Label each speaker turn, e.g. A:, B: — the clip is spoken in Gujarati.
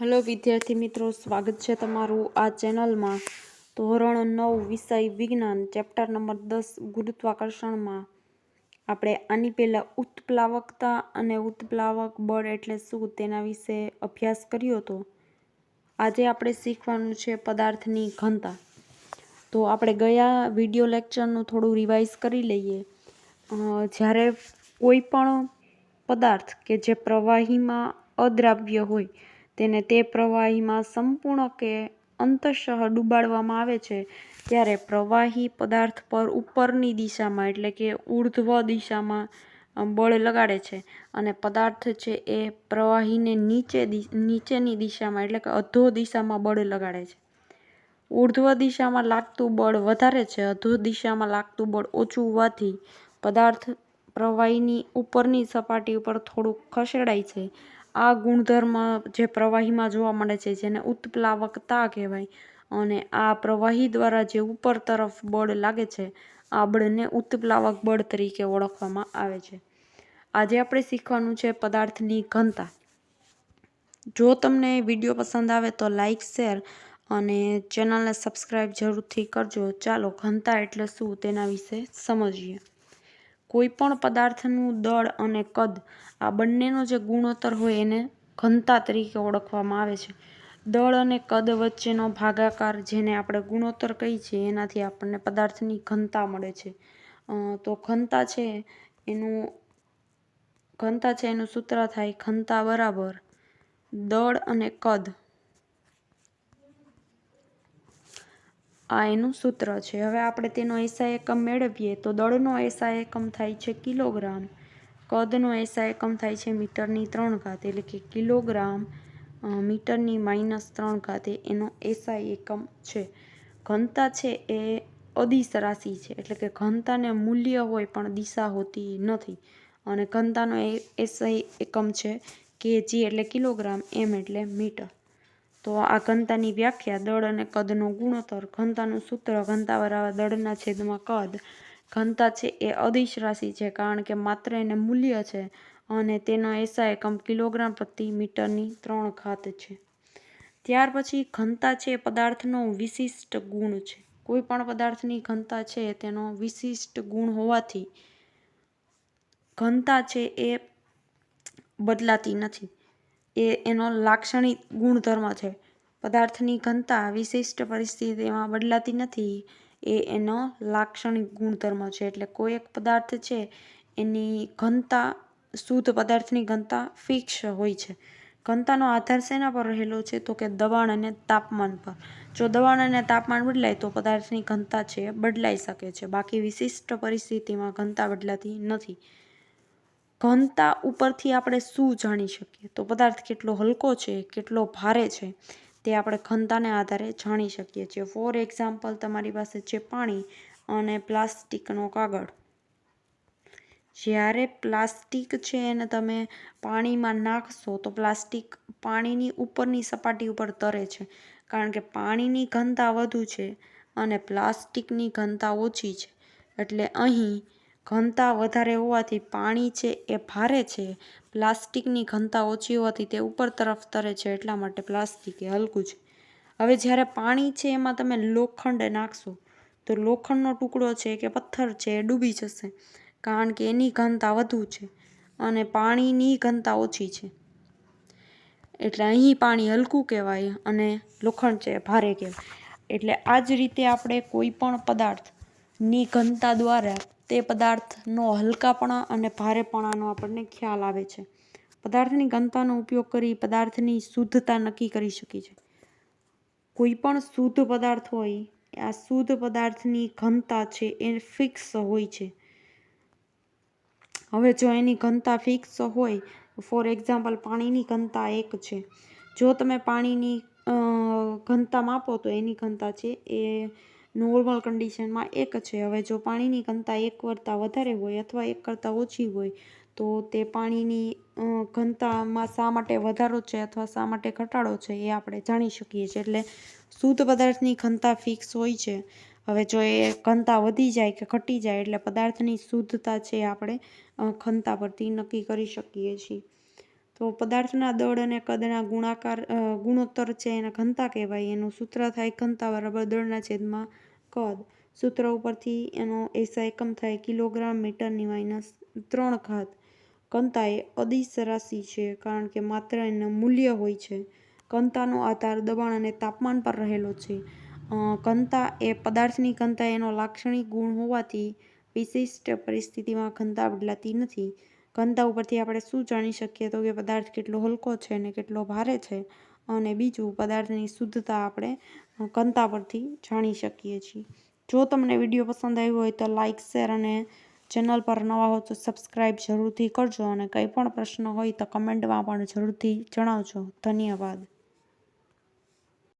A: હલો વિદ્યાર્થી મિત્રો, સ્વાગત છે તમારું આ ચેનલમાં. ધોરણ નવ, વિષય વિજ્ઞાન, ચેપ્ટર નંબર દસ, ગુરુત્વાકર્ષણમાં. આપણે આની પહેલાં ઉત્પ્લાવકતા અને ઉત્પ્લાવક બળ એટલે શું તેના વિશે અભ્યાસ કર્યો હતો. આજે આપણે શીખવાનું છે પદાર્થની ઘનતા. તો આપણે ગયા વીડિયો લેક્ચરનું થોડું રિવાઇઝ કરી લઈએ. જ્યારે કોઈ પણ પદાર્થ કે જે પ્રવાહીમાં અદ્રાવ્ય હોય તેને તે પ્રવાહીમાં સંપૂર્ણ કે અંતશઃ ડૂબાડવામાં આવે છે, ત્યારે પ્રવાહી પદાર્થ પર ઉપરની દિશામાં એટલે કે ઉર્ધ્વ દિશામાં બળ લગાડે છે. અને પદાર્થ છે એ પ્રવાહીને નીચે નીચેની દિશામાં એટલે કે અધો દિશામાં બળ લગાડે છે. ઉર્ધ્વ દિશામાં લાગતું બળ વધારે છે અધો દિશામાં લાગતું બળ ઓછું હોવાથી પદાર્થ પ્રવાહીની ઉપરની સપાટી ઉપર થોડુંક ખસેડાય છે. આ ગુણધર્મ જે પ્રવાહીમાં જોવા મળે છે, જેને ઉત્પ્લાવકતા કહેવાય અને આ પ્રવાહી દ્વારા જે ઉપર તરફ બળ લાગે છે, આ બળને ઉત્પ્લાવક બળ તરીકે ઓળખવામાં આવે છે. આજે આપણે શીખવાનું છે પદાર્થની ઘનતા. જો તમને વીડિયો પસંદ આવે તો લાઈક, શેર અને ચેનલને સબસ્ક્રાઈબ જરૂરથી કરજો. ચાલો ઘનતા એટલે શું તેના વિશે સમજીએ. કોઈ પણ પદાર્થનું દળ અને કદ આ બંનેનો જે ગુણોત્તર હોય એને ઘનતા તરીકે ઓળખવામાં આવે છે. દળ અને કદ વચ્ચેનો ભાગાકાર જેને આપણે ગુણોત્તર કહીએ છીએ, એનાથી આપણને પદાર્થની ઘનતા મળે છે. તો ઘનતા છે એનું, ઘનતા છે એનું સૂત્ર થાય ઘનતા બરાબર દળ અને કદ. આ એનું સૂત્ર છે. હવે આપણે તેનો એસા એકમ મેળવીએ તો દળનો એસા એકમ થાય છે કિલોગ્રામ. કદનો એસા એકમ થાય છે મીટરની ત્રણ ઘાત. એટલે કે કિલોગ્રામ મીટરની માઇનસ ત્રણ ઘાતે એનો એસઆઈ એકમ છે. ઘનતા છે એ અદિશ રાશિ છે. એટલે કે ઘનતાને મૂલ્ય હોય પણ દિશા હોતી નથી. અને ઘનતાનો એ એસઆઈ એકમ છે કેજી એટલે કિલોગ્રામ, એમ એટલે મીટર. તો આ ઘનતાની વ્યાખ્યા દળ અને કદનો ગુણોત્તર. ઘનતાનું સૂત્ર ઘનતા વરાવા દળના છેદમાં કદ. ઘનતા છે એ અદિશ રાશિ છે કારણ કે માત્ર એને મૂલ્ય છે અને તેનો એસા એકમ કિલોગ્રામ પ્રતિ મીટરની ત્રણ ઘાત છે. ત્યાર પછી ઘનતા છે એ પદાર્થનો વિશિષ્ટ ગુણ છે. કોઈ પણ પદાર્થની ઘનતા છે તેનો વિશિષ્ટ ગુણ હોવાથી ઘનતા છે એ બદલાતી નથી. એ એનો લાક્ષણિક ગુણધર્મ છે. પદાર્થની ઘનતા વિશિષ્ટ પરિસ્થિતિમાં બદલાતી નથી. એ એનો લાક્ષણિક ગુણધર્મ છે. એટલે કોઈ એક પદાર્થ છે, એની ઘનતા, શુદ્ધ પદાર્થની ઘનતા ફિક્સ હોય છે. ઘનતાનો આધાર શેના પર રહેલો છે? તો કે દબાણ અને તાપમાન પર. જો દબાણ અને તાપમાન બદલાય, તો પદાર્થની ઘનતા છે, બદલાઈ શકે છે. બાકી વિશિષ્ટ પરિસ્થિતિમાં ઘનતા બદલાતી નથી. ઘનતા ઉપરથી આપણે શું જાણી શકીએ? તો પદાર્થ કેટલો હલકો છે, કેટલો ભારે છે, તે આપણે ઘનતાને આધારે જાણી શકીએ છીએ. ફોર એક્ઝામ્પલ તમારી પાસે છે પાણી અને પ્લાસ્ટિકનો કાગળ. જ્યારે પ્લાસ્ટિક છે એને તમે પાણીમાં નાખશો, તો પ્લાસ્ટિક પાણીની ઉપરની સપાટી ઉપર તરે છે. કારણ કે પાણીની ઘનતા વધુ છે અને પ્લાસ્ટિકની ઘનતા ઓછી છે. એટલે અહીં ઘનતા વધારે હોવાથી પાણી છે એ ભારે છે. પ્લાસ્ટિકની ઘનતા ઓછી હોવાથી તે ઉપર તરફ તરે છે એટલા માટે પ્લાસ્ટિક એ હલકું છે. હવે જ્યારે પાણી છે એમાં તમે લોખંડ નાખશો, તો લોખંડનો ટુકડો છે કે પથ્થર છે એ ડૂબી જશે, કારણ કે એની ઘનતા વધુ છે અને પાણીની ઘનતા ઓછી છે. એટલે અહીં પાણી હલકું કહેવાય અને લોખંડ છે ભારે કહેવાય. એટલે આ જ રીતે આપણે કોઈ પણ પદાર્થની ઘનતા દ્વારા તે પદાર્થનો હલકાપણા અને ભારેપણાનો આપણને ખ્યાલ આવે છે. પદાર્થની ઘનતાનો ઉપયોગ કરી પદાર્થની શુદ્ધતા નક્કી કરી શકીએ છીએ. કોઈ પણ શુદ્ધ પદાર્થ હોય, આ શુદ્ધ પદાર્થની ઘનતા છે એ ફિક્સ હોય છે. હવે જો એની ઘનતા ફિક્સ હોય ફોર એક્ઝામ્પલ પાણીની ઘનતા એક છે. જો તમે પાણીની ઘનતા માપો તો એની ઘનતા છે એ નોર્મલ કન્ડિશનમાં એક છે. હવે જો પાણીની ઘનતા એક કરતાં વધારે હોય અથવા એક કરતાં ઓછી હોય, તો તે પાણીની ઘનતામાં શા માટે વધારો છે અથવા શા માટે ઘટાડો છે એ આપણે જાણી શકીએ છીએ. એટલે શુદ્ધ પદાર્થની ઘનતા ફિક્સ હોય છે. હવે જો એ ઘનતા વધી જાય કે ઘટી જાય, એટલે પદાર્થની શુદ્ધતા છે આપણે ઘનતા પરથી નક્કી કરી શકીએ છીએ. તો પદાર્થના દળ અને કદના ગુણાકાર ગુણોત્તર છે એને ઘનતા કહેવાય. એનું સૂત્ર થાય ઘનતા બરાબર દળના છેદમાં કદ. સૂત્ર ઉપરથી એનો એસા એકમ થાય કિલોગ્રામ મીટરની માઇનસ ત્રણ ઘાત. ઘનતા એ અદિશ રાશિ છે કારણ કે માત્ર એનું મૂલ્ય હોય છે. ઘનતાનો આધાર દબાણ અને તાપમાન પર રહેલો છે. ઘનતા એ પદાર્થની ઘનતા એનો લાક્ષણિક ગુણ હોવાથી વિશિષ્ટ પરિસ્થિતિમાં ઘનતા બદલાતી નથી. ઘનતા ઉપરથી આપણે શું જાણી શકીએ તો કે પદાર્થ કેટલો હલકો છે અને કેટલો ભારે છે અને બીજું પદાર્થની શુદ્ધતા આપણે ઘનતા પરથી જાણી શકીએ છીએ. જો તમને વીડિયો પસંદ આવ્યો હોય તો લાઇક શેર અને ચેનલ પર નવા હો તો સબસ્ક્રાઈબ જરૂરથી કરજો અને કંઈ પણ પ્રશ્ન હોય તો કમેન્ટમાં પણ જરૂરથી જણાવજો. ધન્યવાદ.